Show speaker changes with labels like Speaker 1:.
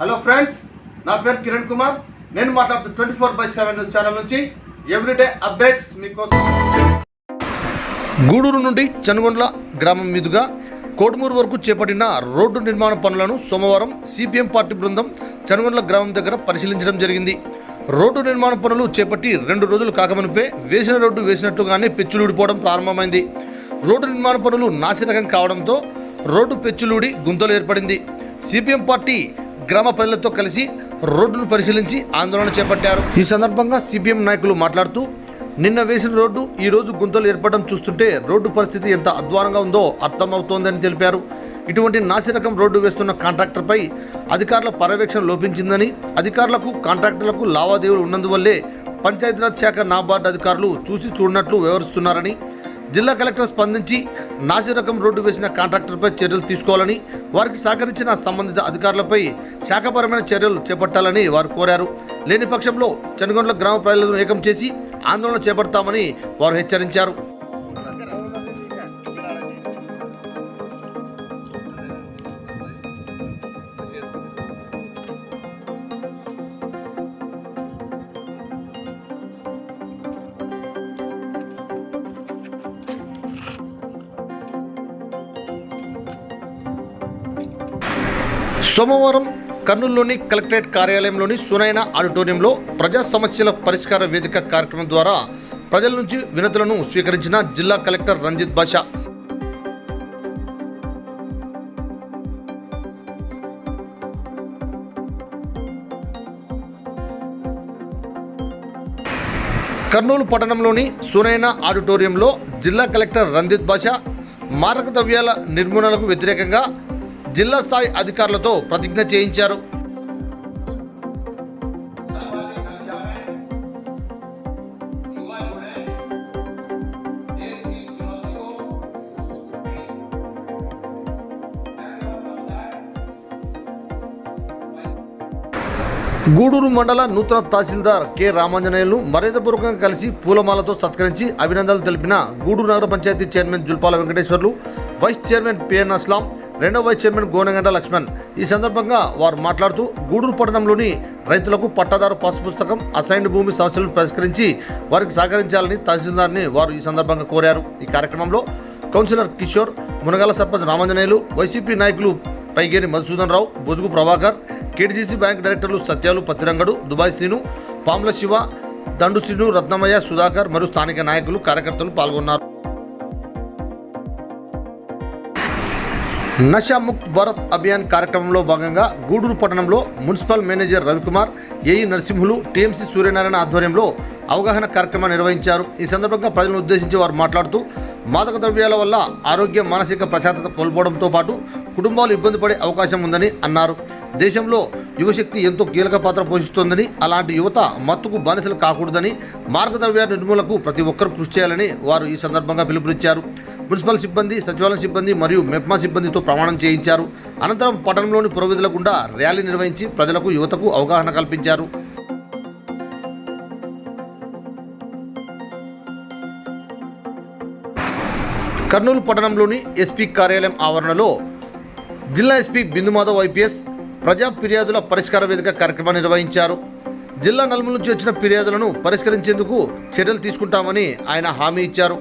Speaker 1: Hello friends నా పేరు కిరణ్ కుమార్. నేను మాట్లాడుతూ twenty four by seven channel నుంచి ఎవ్రీడే అప్డేట్స్ మీకోసం. గూడూరు నుండి చనుగొండ్ల గ్రామం మీదుగా కోడుమూరు వరకు చేపట్టిన రోడ్డు నిర్మాణ పనులను సోమవారం సిపిఎం పార్టీ బృందం చనుగొండ్ల గ్రామం దగ్గర పరిశీలించడం జరిగింది. రోడ్డు నిర్మాణ పనులు చేపట్టి రెండు రోజులు కాకమునిపే వేసిన రోడ్డు వేసినట్టుగానే పెచ్చులూడిపోవడం ప్రారంభమైంది. రోడ్డు నిర్మాణ పనులు నాసిరకం కావడంతో రోడ్డు పెచ్చులూడి గుంతలు ఏర్పడింది. సిపిఎం పార్టీ గ్రామ ప్రజలతో కలిసి రోడ్డును పరిశీలించి ఆందోళన చేపట్టారు. ఈ సందర్భంగా సిపిఎం నాయకులు మాట్లాడుతూ నిన్న వేసిన రోడ్డు ఈ రోజు గుంతలు ఏర్పడడం చూస్తుంటే రోడ్డు పరిస్థితి ఎంత అధ్వానంగా ఉందో అర్థమవుతోందని తెలిపారు. ఇటువంటి నాసిరకం రోడ్డు వేస్తున్న కాంట్రాక్టర్పై అధికారుల పర్యవేక్షణ లోపించిందని అధికారులకు కాంట్రాక్టర్లకు లావాదేవీలు ఉన్నందువల్లే పంచాయతీరాజ్ శాఖ నాబార్డు అధికారులు చూసి చూడనట్లు వివరిస్తున్నారని జిల్లా కలెక్టర్ స్పందించి నాసిరకం రోడ్డు వేసిన కాంట్రాక్టర్పై చర్యలు తీసుకోవాలని వారికి సహకరించిన సంబంధిత అధికారులపై శాఖపరమైన చర్యలు చేపట్టాలని వారు కోరారు. లేని పక్షంలో చనగొండ్ల గ్రామ ప్రజలను ఏకం చేసి ఆందోళన చేపడతామని వారు హెచ్చరించారు. సోమవారం కర్నూలులోని కలెక్టరేట్ కార్యాలయంలోని సునైన ఆడిటోరియంలో ప్రజా సమస్యల పరిష్కార వేదిక కార్యక్రమం ద్వారా ప్రజల నుంచి వినతులను స్వీకరించిన జిల్లా కలెక్టర్ రంజిత్ బాషా. కర్నూలు పట్టణంలోని సునైన ఆడిటోరియంలో జిల్లా కలెక్టర్ రంజిత్ బాషా మారక ద్రవ్యాల నిర్మూలనకు వ్యతిరేకంగా జిల్లా స్థాయి అధికారులతో ప్రతిజ్ఞ చేయించారు. గూడూరు మండల నూతన తహసీల్దార్ కె రామాంజనేయులు మర్యాదపూర్వకంగా కలిసి పూలమాలతో సత్కరించి అభినందనలు తెలిపిన గూడూరు నగర panchayat chairman Julpala Venkateswarlu vice chairman PN Aslam రెండవ వైస్ చైర్మన్ గోనగంట లక్ష్మణ్. ఈ సందర్భంగా వారు మాట్లాడుతూ గూడూరు పట్టణంలోని రైతులకు పట్టాదారు పాస్ పుస్తకం అసైన్డ్ భూమి సమస్యలను పరిష్కరించి వారికి సహకరించాలని తహసీల్దార్ని వారు ఈ సందర్భంగా కోరారు. ఈ కార్యక్రమంలో కౌన్సిలర్ కిషోర్ మునగాల సర్పంచ్ రామాంజనేయులు వైసీపీ నాయకులు పైగేరి మధుసూదన్ రావు బొజుగు ప్రభాకర్ కేటీసీసీ బ్యాంక్ డైరెక్టర్లు సత్యాలు పత్తిరంగడు దుబాయ్ శ్రీను పాముల శివ దండు శ్రీను రత్నమయ్య సుధాకర్ మరియు స్థానిక నాయకులు కార్యకర్తలు పాల్గొన్నారు. నషా ముక్త్ భారత్ అభియాన్ కార్యక్రమంలో భాగంగా గూడూరు పట్టణంలో municipal manager Ravikumar AE Narasimhulu TMC Suryanarayana ఆధ్వర్యంలో అవగాహన కార్యక్రమాన్ని నిర్వహించారు. ఈ సందర్భంగా ప్రజలను ఉద్దేశించి వారు మాట్లాడుతూ మాదక ద్రవ్యాల వల్ల ఆరోగ్య మానసిక ప్రశాంతత కోల్పోవడంతో పాటు కుటుంబాలు ఇబ్బంది పడే అవకాశం ఉందని అన్నారు. దేశంలో యువశక్తి ఎంతో కీలక పాత్ర పోషిస్తోందని అలాంటి యువత మత్తుకు బానిసలు కాకూడదని మార్గద్రవ్య నిర్మూలనకు ప్రతి ఒక్కరూ కృషి చేయాలని వారు ఈ సందర్భంగా పిలుపునిచ్చారు. మున్సిపల్ సిబ్బంది సచివాలయం సిబ్బంది మరియు మెప్మా సిబ్బందితో ప్రమాణం చేయించారు. అనంతరం పట్టణంలోని పురోవిధుల గుండా ర్యాలీ నిర్వహించి ప్రజలకు యువతకు అవగాహన కల్పించారు. కర్నూలు పట్టణంలోని ఎస్పీ కార్యాలయం ఆవరణలో జిల్లా ఎస్పీ బిందుమాధవ్ ఐపీఎస్ ప్రజా ఫిర్యాదుల పరిష్కార వేదిక కార్యక్రమాన్ని నిర్వహించారు. జిల్లా నలుమూల నుంచి వచ్చిన ఫిర్యాదులను పరిష్కరించేందుకు చర్యలు తీసుకుంటామని ఆయన హామీ ఇచ్చారు.